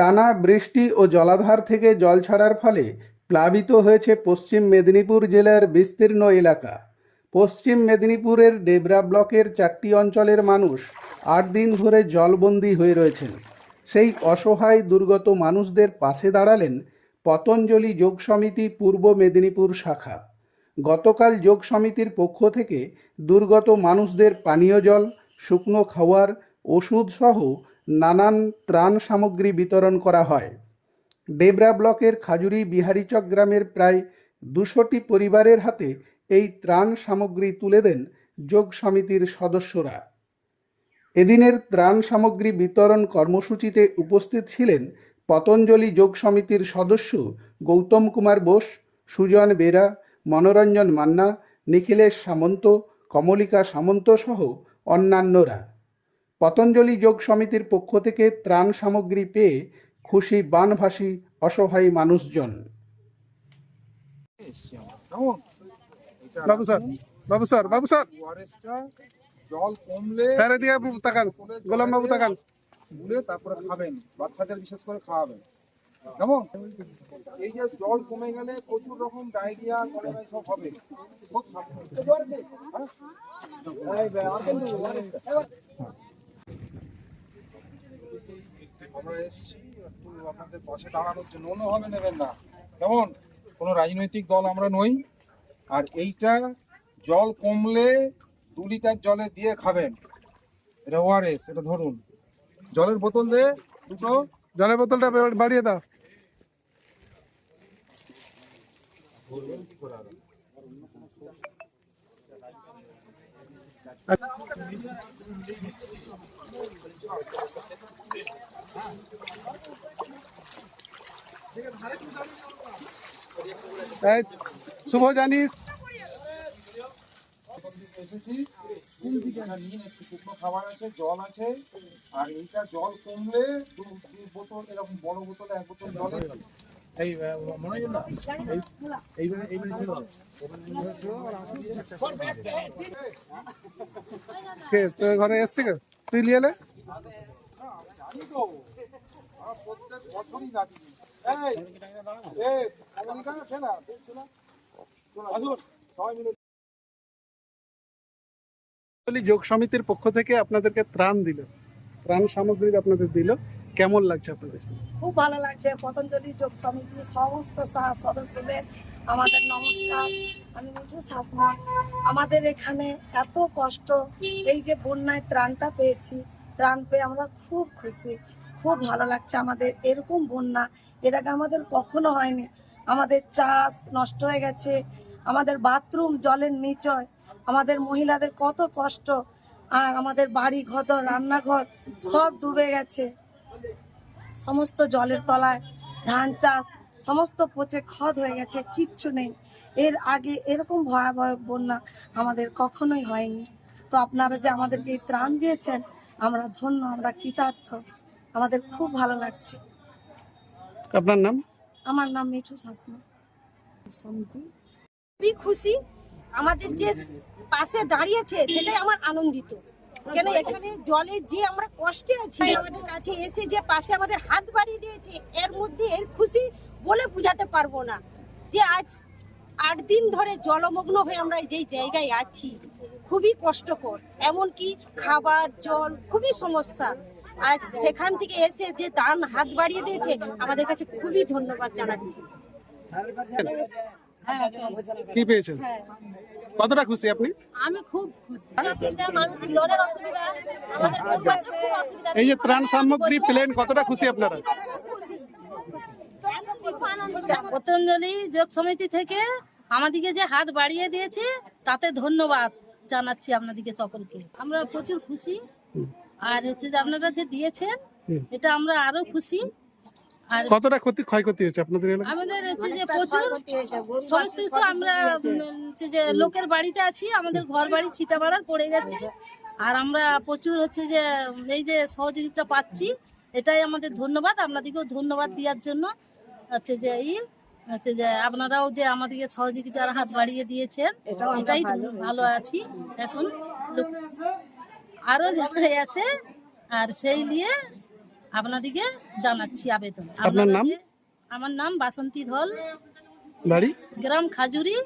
টানা বৃষ্টি ও জলাধার থেকে জল ছাড়ার ফলে প্লাবিত হয়েছে পশ্চিম মেদিনীপুর জেলার বিস্তীর্ণ এলাকা। পশ্চিম মেদিনীপুরের ডেবরা ব্লকের চারটি অঞ্চলের মানুষ আট দিন ধরে জলবন্দী হয়ে রয়েছেন। সেই অসহায় দুর্গত মানুষদের পাশে দাঁড়ালেন পতঞ্জলি যোগ সমিতি পূর্ব মেদিনীপুর শাখা। গতকাল যোগ সমিতির পক্ষ থেকে দুর্গত মানুষদের পানীয় জল, শুকনো খাওয়ার ওষুধ সহ নানান ত্রাণ সামগ্রী বিতরণ করা হয়। ডেবরা ব্লকের খাজুরি বিহারীচক গ্রামের প্রায় দুশোটি পরিবারের হাতে এই ত্রাণ সামগ্রী তুলে দেন যোগ সমিতির সদস্যরা। এদিনের ত্রাণ সামগ্রী বিতরণ কর্মসূচিতে উপস্থিত ছিলেন পতঞ্জলি যোগ সমিতির সদস্য গৌতম কুমার বোস, সুজন বেরা, মনোরঞ্জন মান্না, নিখিলেশ সামন্ত, কমলিকা সামন্ত সহ অন্যান্যরা। পতঞ্জলি যোগ সমিতির পক্ষ থেকে ত্রাণ সামগ্রী পেয়ে খুশি বানভাসী অসহায় মানুষজন। বাবু স্যার বাবু স্যার বাবু স্যার। জল কমলে স্যার এদিকে তাকান। গোলাম বাবু তাকান। গুলে তারপরে খাবেন। বাচ্চাদের বিশেষ করে খাওয়াবেন। কেমন? এই যে জল কমে গেলে প্রচুর রকম ডায়রিয়া কলেরা সব হবে। খুব সাবধানে। হ্যাঁ? আমরা এসছি আপনাদের পাশে দাঁড়ানোর জন্য অন্যভাবে নেবেন না। কেমন? কোনো রাজনৈতিক দল আমরা নই। আর এইটা জল কমলে দু লিটার জলে দিয়ে খাবেন। এটা ওআরএস এটা ধরুন। জলের বোতল দে, দুটো। জলের বোতলটা বাড়িয়ে দাও। শুভ জানিস খাবার আছে, জল আছে, আর এইটা জল কমলে দু বোতল, এরকম বড় বোতল এক বোতল জল এই মনে হয় না এই এইবারে এইবারে ছিল কে তোর ঘরে এসছে কে তুই লিয়ে এলে? পতঞ্জলি যোগ সমিতির পক্ষ থেকে আপনাদেরকে ত্রাণ দিল ত্রাণ সামগ্রী আপনাদের দিল কেমন লাগছে আপনাদের? খুব ভালো লাগছে। পতঞ্জলি যোগ সমিতির সমস্ত সদস্যদের আমাদের নমস্কার। আমি বলছি শাসমা আমাদের এখানে এত কষ্ট, এই যে বন্যায় ত্রাণটা পেয়েছি, ত্রাণ পেয়ে আমরা খুব খুশি, খুব ভালো লাগছে আমাদের। এরকম বন্যা, এর আগে আমাদের কখনো হয়নি। আমাদের চাষ নষ্ট হয়ে গেছে, আমাদের বাথরুম জলের নিচয়, আমাদের মহিলাদের কত কষ্ট, আর আমাদের বাড়ি ঘর রান্নাঘর সব ডুবে গেছে। সমস্ত জলের তলায় ধান চাষ সমস্ত পচে খদ হয়ে গেছে কিচ্ছু নেই। এর আগে এরকম ভয়াবহ বন্যা আমাদের কখনোই হয়নি। তো আপনারা যে আমাদেরকে এই ত্রাণ দিয়েছেন আমরা ধন্য আমরা কৃতার্থ। আমাদের খুব ভালো লাগছে। আপনার নাম? আমার নাম মিঠু শাসমা। সমিতি। খুবই খুশি। আমাদের যে পাশে দাঁড়িয়েছে সেটাই আমার আনন্দিত। কেন এখানে জলে যে আমরা কষ্টে আছি আমাদের কাছে এসে যে পাশে আমাদের হাত বাড়িয়ে দিয়েছে এর মধ্যে এর খুশি বলে বুঝাতে পারব না। যে আজ আট দিন ধরে জলমগ্ন হয়ে আমরা যেই জায়গায় আছি খুবই কষ্টকর। এমনকি খাবার জল খুবই সমস্যা। আজ সেখান থেকে এসে যে দান হাত বাড়িয়ে দিয়েছে আমাদের কাছে খুবই ধন্যবাদ জানাচ্ছি। হ্যাঁ কি পেয়েছেন? হ্যাঁ। কতটা খুশি আপনি? আমি খুব খুশি। জলের অসুবিধা আমাদের পৌঁছাতে খুব অসুবিধা। এই যে ত্রাণ সামগ্রী পেলেন কতটা খুশি আপনারা? পতঞ্জলি যোগ সমিতি থেকে আমাদেরকে যে হাত বাড়িয়ে দিয়েছে তাতে ধন্যবাদ জানাচ্ছি আপনাদেরকে সকলকে। আমরা প্রচুর খুশি। আর হচ্ছে যে আপনারা যে দিয়েছেন এটা আমরা আরও খুশি। কতটা ক্ষতি ক্ষয়ক্ষতি হয়েছে আপনাদের এলাকায়? আমাদের হচ্ছে যে প্রচুর সমস্ত কিছু আমরা হচ্ছে যে লোকের বাড়িতে আছি আমাদের ঘর বাড়ি ছিটা বাড়ার পড়ে গেছে। আর আমরা প্রচুর হচ্ছে যে এই যে সহযোগিতা পাচ্ছি এটাই আমাদের ধন্যবাদ। আপনাদেরকেও ধন্যবাদ দেওয়ার জন্য। হচ্ছে যে এই হচ্ছে যে আপনারাও যে আমাদেরকে সহযোগিতার হাত বাড়িয়ে দিয়েছেন এটাই ভালো। আছি। এখন আরও যারা আছে আর সেই নিয়ে আপনাদিকে জানাচ্ছি আবেদন। আপনার নাম? আমার নাম বাসন্তী ধল। বাড়ি? গ্রাম খাজুরি।